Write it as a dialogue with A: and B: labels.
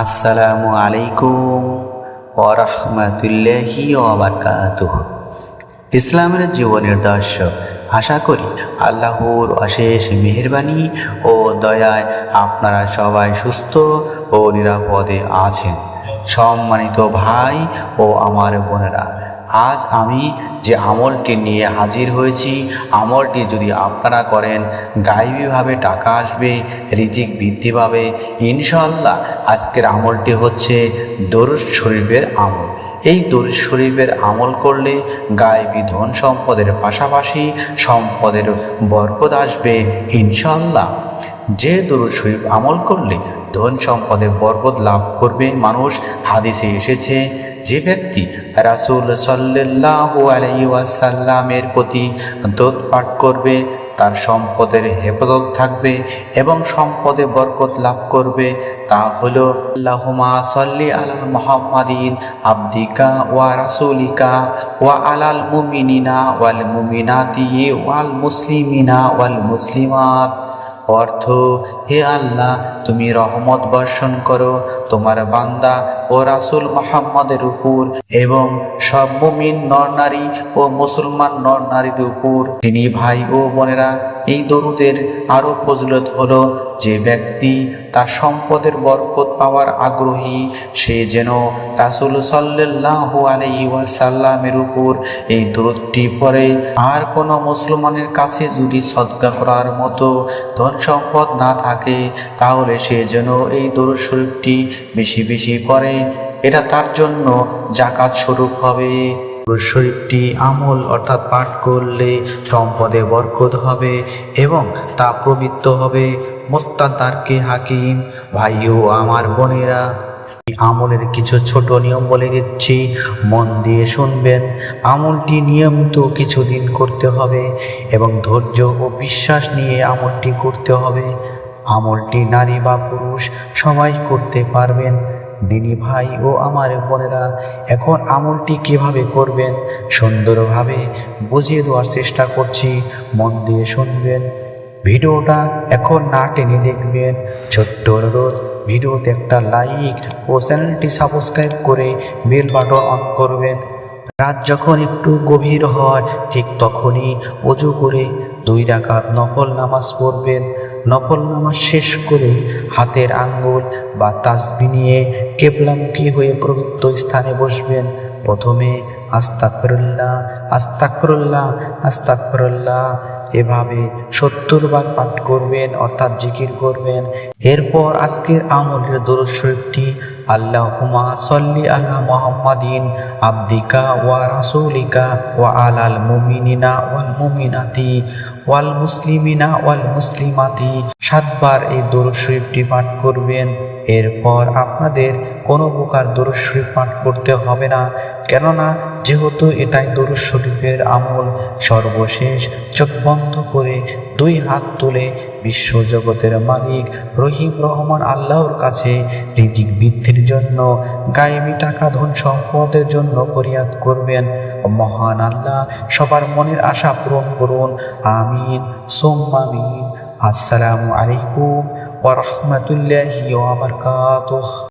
A: আসসালামু আলাইকুম ওরহমতুল্লাহি ওবরকাতুহ। ইসলামের জীবনের দর্শক, আশা করি আল্লাহর অশেষ মেহরবানি ও দয়ায় আপনারা সবাই সুস্থ ও নিরাপদে আছেন। সম্মানিত ভাই ও আমার বোনেরা আজ আমি যে আমলটি নিয়ে হাজির হয়েছি, আমলটি যদি আপনারা করেন, গাইবীভাবে টাকা আসবে, রিজিক বৃদ্ধি পাবে। ইনশাল্লাহ আজকের আমলটি হচ্ছে দরুদ শরীফের আমল। এই দরুদ শরীফের আমল করলে গায়েবী ধন সম্পদের পাশাপাশি সম্পদের বরকত আসবে ইনশাল্লাহ যে দরুদ শরীফ আমল করলে ধন সম্পদে বরকত লাভ করবে মানুষ। হাদিসে এসেছে, যে ব্যক্তি রাসূল সাল্লাল্লাহু আলাইহি ওয়াসাল্লামের প্রতি দোদ পাঠ করবে, তার সম্পদের হেফাজত থাকবে এবং সম্পদে বরকত লাভ করবে, তা হল আল্লাহুমা সাল্লি আলা মুহাম্মাদিন আবদিকা ওয়া রাসূলিকা ওয়া আলাল মুমিনিনা ওয়াল মুমিনাতি ওয়াল মুসলিমিনা ওয়াল মুসলিমাত। অর্থ, হে আল্লাহ, তুমি রহমত বর্ষণ করো। তোমার বান্দা ও রাসুল মোহাম্মদের উপর এবং সব মুমিন নরনারী ও মুসলমান নর নারীর উপর। তিনি ভাই ও বোনেরা, এই দরুদের আরও ফজলত হলো যে ব্যক্তি তার সম্পদের বরকত পাওয়ার আগ্রহী, সে যেন রাসুল সাল্লাল্লাহু আলাইহি ওয়াসাল্লামের উপর এই দূরত্বটি পরে আর কোনো মুসলমানের কাছে যদি সদকা করার মতো ধন সম্পদ না থাকে, তাহলে সে যেন এই দরুদ শরীফটি বেশি বেশি পড়ে। এটা তার জন্য জাকাত স্বরূপ হবে। দরুদ শরীফটি আমল অর্থাৎ পাঠ করলে সম্পদে বরকত হবে এবং তা প্রবৃত্ত হবে। মোস্তাদারকে হাকিম, ভাইও আমার বোনেরা। আমলের কিছু ছোট নিয়ম বলে দিচ্ছি। মন দিয়ে শুনবেন, আমলটি নিয়মিত কিছুদিন করতে হবে এবং ধৈর্য ও বিশ্বাস নিয়ে আমলটি করতে হবে। আমলটি নারী বা পুরুষ, সবাই করতে পারবেন। দিনী ভাই ও আমার বোনেরা, এখন আমলটি কীভাবে করবেন সুন্দরভাবে বুঝিয়ে দেওয়ার চেষ্টা করছি। মন দিয়ে শুনবেন। ভিডিওটা এখন না টেনে দেখবেন। ছোট্ট অনুরোধ। ভিডিওতে একটা লাইক ও চ্যানেলটি সাবস্ক্রাইব করে বেল বাটন অন করবেন। রাত যখন একটু গভীর হয়, ঠিক তখনই অজু করে দুই রাকাত নফল নামাজ পড়বেন। নফল নামাজ শেষ করে হাতের আঙ্গুল বা তাসবি নিয়ে কেবলামুখী হয়ে পবিত্র স্থানে বসবেন। প্রথমে আস্তাকফিরুল্লাহ আস্তাকফিরুল্লাহ আস্তাকফিরুল্লাহ এভাবে সত্তর বার পাঠ করবেন, অর্থাৎ জিকির করবেন। এরপর আজকের আমলের দরুদ শরীফটি আল্লাহ হুমা সল্লি আলা মোহাম্মদিন আব্দিকা ওয়া রাসূলিকা ওয়া আলাল মুমিনিনা ওয়াল মুমিনাতি ওয়াল মুসলিমিনা ওয়াল মুসলিমাতি। সাতবার এই দরুদ শরীফটি পাঠ করবেন। এরপর আপনাদের কোনো প্রকার দরুদ পাঠ করতে হবে না। কেননা যেহেতু এটাই দরুদ আমল, সর্বশেষ চোখ বন্ধ করে দুই হাত তুলে বিশ্বজগতের মালিক রহিম রহমান আল্লাহর কাছে রিজিক বৃদ্ধির জন্য, গায়েবী টাকা, ধন সম্পদের জন্য ফরিয়াদ করবেন। মহান আল্লাহ সবার মনের আশা পূরণ করুন। আমিন। সোম্মামিন আসসালামু আলাইকুম ওয়া রাহমাতুল্লাহি ওয়া বারাকাতুহু